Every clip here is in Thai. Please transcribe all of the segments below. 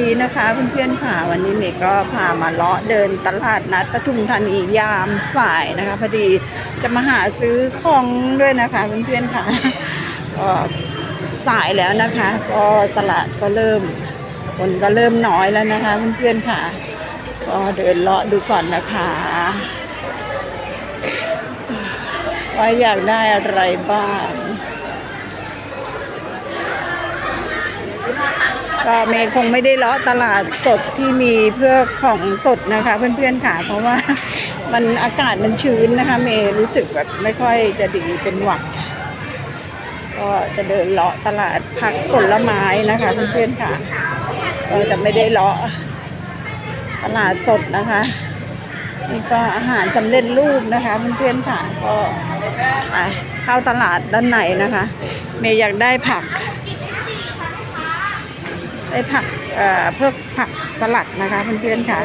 ดีนะคะเพื่อนๆค่ะวันนี้เมย์ก็พามาเลาะเดินตลาดนัดปทุมธานียามสายนะคะพอดีจะมาหาซื้อของด้วยนะคะเพื่อนๆค่ะก็สายแล้วนะคะ ก็ตลาดก็เริ่มคนก็เริ่มน้อยแล้วนะคะเพื่อนๆค่ะ ก็เดินเลาะดูก่อนนะคะว่าอยากได้อะไรบ้าง ก็เมย์คงไม่ได้เลาะตลาดสดที่มีเพื่อของสดนะคะ เพื่อนๆค่ะ เพราะว่ามันอากาศมันชื้นนะคะ เมย์รู้สึกแบบไม่ค่อยจะดีเป็นหวัดก็จะเดินเลาะตลาดผักผลไม้นะคะเพื่อนๆค่ะก็จะไม่ได้เลาะตลาดสดนะคะนี่ก็อาหารสำเร็จรูปนะคะเพื่อนๆค่ะก็ไปเข้าตลาดด้านในนะคะ เมย์อยากได้ผัก ได้ผักเอ่อเพื่อผักสลัดนะคะเพื่อนๆค่ะ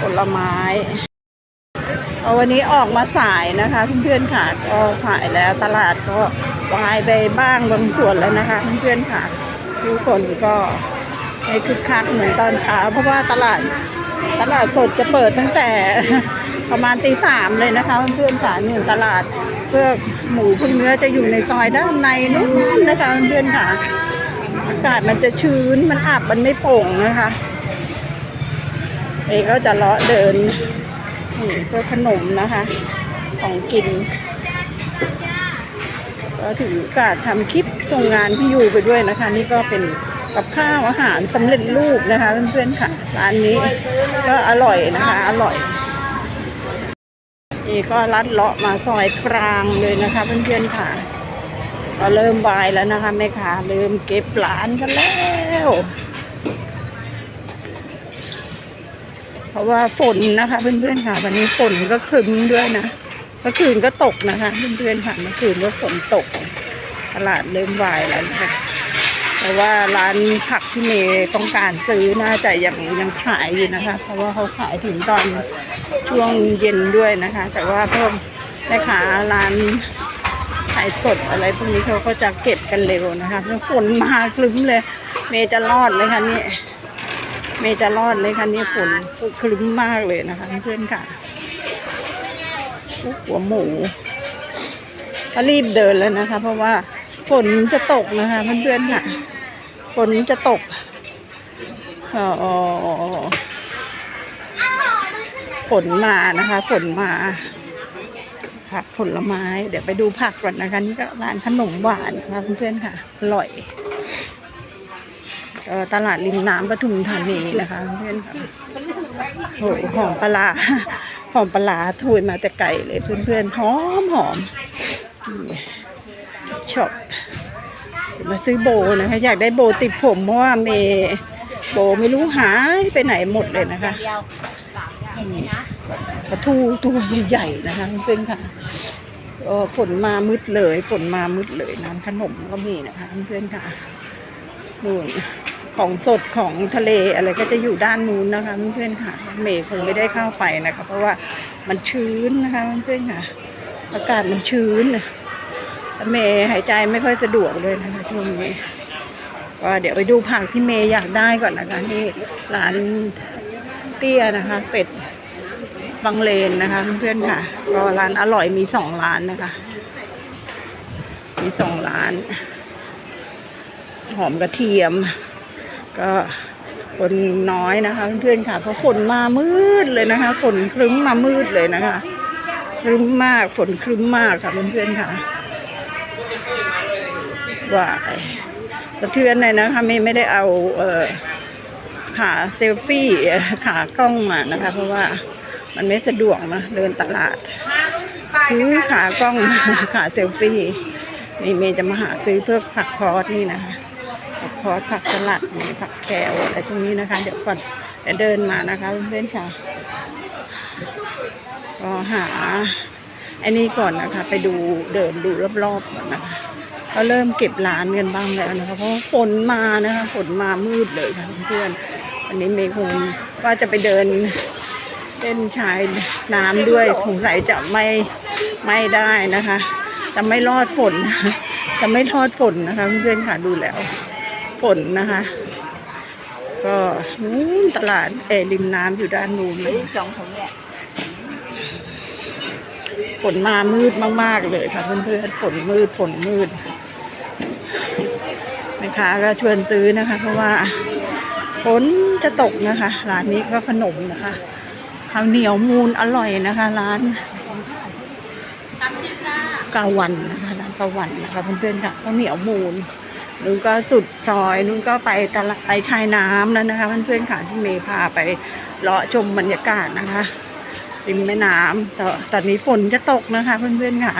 ผลไม้เอาวันนี้ออกมาสายนะคะเพื่อนๆค่ะก็สายแล้วตลาดก็วายไปบ้างบางส่วนแล้วนะคะเพื่อนๆค่ะทุกคนก็ไม่คึกคักเหมือนตอนเช้า เพราะว่าตลาดตลาดสดจะเปิดตั้งแต่ ประมาณตีสามเลยนะคะเพื่อนๆค่ะนี่ตลาดเพื่อหมูพวกเนื้อจะอยู่ในซอยด้านในนู้นนะคะเพื่อนๆค่ะอากาศมันจะชื้นมันอับมันไม่โป่งนะคะเองก็จะเลาะเดินนี่เพื่อขนมนะคะ ของกินก็ถือโอกาสทำคลิปส่งงานพี่ยูไปด้วยนะคะ นี่ก็เป็นกับข้าวอาหารสำเร็จรูปนะคะเพื่อนๆค่ะร้านนี้ก็อร่อยนะคะ อร่อย นี่ก็ลัดเลาะมาซอยกลางเลยนะคะเพื่อนๆค่ะก็เริ่มบายแล้วนะคะแม่ค้าเริ่มเก็บร้านกันแล้วเพราะว่าฝนนะคะเพื่อนๆค่ะ วันนี้ฝนก็ครึ้มด้วยนะเมื่อคืนก็ตกนะคะเพื่อนๆค่ะเมื่อคืนก็ฝนตก ตลาดเริ่มวายแล้วนะคะ แต่ว่าร้านผักที่เมย์ต้องการซื้อน่าจะยังยังขายอยู่นะคะ เพราะว่าเขาขายถึงตอนช่วงเย็นด้วยนะคะ แต่ว่าพวกแม่ค้าร้านขายสดอะไรพวกนี้เขาก็จะเก็บกันเร็วนะคะฝนมาคลึ้มเลย เมย์จะรอดไหมคะนี่เมย์จะรอดไหมคะนี่ฝนคลึ้มมากเลยนะคะ เพื่อนค่ะหัวหมูก็รีบเดินแล้วนะคะ เพราะว่าฝนจะตกนะคะเพื่อนๆค่ะ ฝนจะตกฝนมานะคะ ฝนมา ผักผลไม้ เดี๋ยวไปดูผักก่อนนะคะนี่ก็ร้านขนมหวานนะคะเพื่อนๆค่ะ อร่อยออตลาดริมน้ำปทุมธานีนะคะเพื่อนค่ะโหหอมปลาหอมปลาร้าถุยมาแต่ไก่เลยเพื่อนๆหอมหอมช็อป มาซื้อโบนะคะอยากได้โบติดผมเพราะว่าเมโบไม่รู้หายไปไหนหมดเลยนะคะปลาทูตัวใหญ่ๆนะคะเพื่อนค่ะฝนมามืดเลยฝนมามืดเลยน้ำขนมก็มีนะคะเพื่อนค่ะนู่นของสดของทะเลอะไรก็จะอยู่ด้านนู้นนะคะเพื่อนค่ะ เมย์คงไม่ได้เข้าไปนะคะ เพราะว่ามันชื้นนะคะเพื่อนค่ะ อากาศมันชื้นนะ เมย์หายใจไม่ค่อยสะดวกเลยนะคะช่วงนี้ก็เดี๋ยวไปดูผักที่เมย์อยากได้ก่อนนะคะที่ร้านเตี้ยนะคะ เป็ดบางเลนนะคะเพื่อนๆค่ะ ก็ร้านอร่อยมีสองร้านนะคะ มีสองร้าน หอมกระเทียม ก็คนน้อยนะคะเพื่อนๆค่ะเพราะฝนมามืดเลยนะคะฝนครึ้มมามืดเลยนะคะครึ้มมากฝนครึ้มมากค่ะเพื่อนๆค่ะ ว่ายสะเทือนเลยนะคะไม่ไม่ได้เอาเออขาเซลฟี่ขากล้องมานะคะ เพราะว่ามันไม่สะดวกนะเดินตลาดถือขากล้องขาเซลฟี่นี่เมย์จะมาหาซื้อเพื่อผักคอสนี่นะคะผักคอสผักสลัดมีผักแคลอะไรพวกนี้นะคะ เดี๋ยวก่อนเดี๋ยวเดินมานะคะเพื่อนๆค่ะก็หา อ้นี่ก่อนนะคะ ไปดูเดินดูรอบๆก่อนนะคะก็เริ่มเก็บร้านกันบ้างแล้วนะคะ เพราะฝนมานะคะฝนมามืดเลยค่ะเพื่อนอันนี้เมย์คงว่าจะไปเดินเล่นชายน้ำด้วยสงสัยจะไม่ไม่ได้นะคะ จะไม่รอดฝน จะไม่รอดฝนนะคะเพื่อนค่ะดูแล้วฝนนะคะ ก็นู้นตลาดเอริมน้ำอยู่ด้านนู้นเลยสองถุงเนี่ย ฝนมามืดมาก ๆ เลยค่ะเพื่อนๆฝนมืดฝนมืดแม่ค้าก็ชวนซื้อนะคะ เพราะว่าฝนจะตกนะคะร้านนี้ก็ขนมนะคะข้าวเหนียวมูนอร่อยนะคะ ร้านกาวันนะคะร้านกาวันนะคะเพื่อนๆค่ะข้าวเหนียวมูนนู้นก็สุดซอยนู้นก็ไปตลาดไปชายน้ำแล้วนะคะเพื่อนๆค่ะที่เมย์พาไปเลาะชมบรรยากาศนะคะ ริมแม่น้ำแต่ตอนนี้ฝนจะตกนะคะ เพื่อนๆค่ะ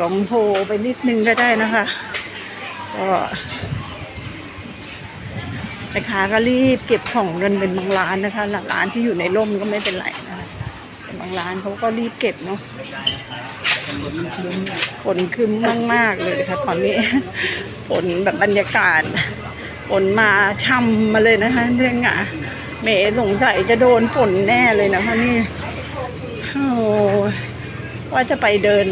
ลองโทรไปนิดนึงก็ได้นะคะ ก็แม่ค้าก็รีบเก็บของเงินเป็นบางร้านนะคะร้านที่อยู่ในร่มก็ไม่เป็นไรนะคะบางร้านเขาก็รีบเก็บเนาะฝนคืมมาก ๆ เลยค่ะตอนนี้ฝนแบบบรรยากาศฝนมาช่ำมาเลยนะคะเพื่อนค่ะเมย์สงสัยจะโดนฝนแน่เลยนะคะนี่ ว่าจะไปเดิน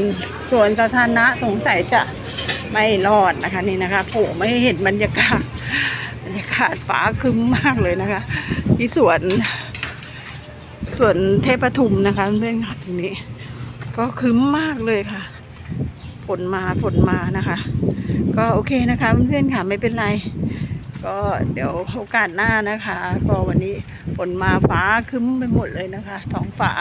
สวนสาธารณะสงสัยจะไม่รอดนะคะนี่นะคะโผไม่เห็นบรรยากาศบรรยากาศฟ้าคึ้มมากเลยนะคะ ที่สวนสวนเทพปทุมนะคะเพื่อนๆค่ะตรงนี้ ก็คึ้มมากเลยค่ะฝนมาฝนมานะคะ ก็โอเคนะคะเพื่อนๆค่ะไม่เป็นไร ก็เดี๋ยวโอกาสหน้านะคะ ก็วันนี้ฝนมาฟ้าคึ้มไปหมดเลยนะคะท้องฟ้า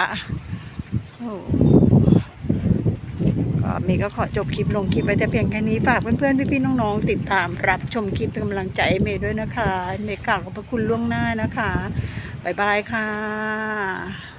ก็มีก็ขอจบคลิปลงคลิปไว้แต่เพียงแค่นี้ฝากเพื่อนๆพี่ๆน้องๆติดตามรับชมคลิปเป็นกำลังใจเมย์ด้วยนะคะ เมย์กล่าวขอบพระคุณล่วงหน้านะคะบ๊ายบายค่ะ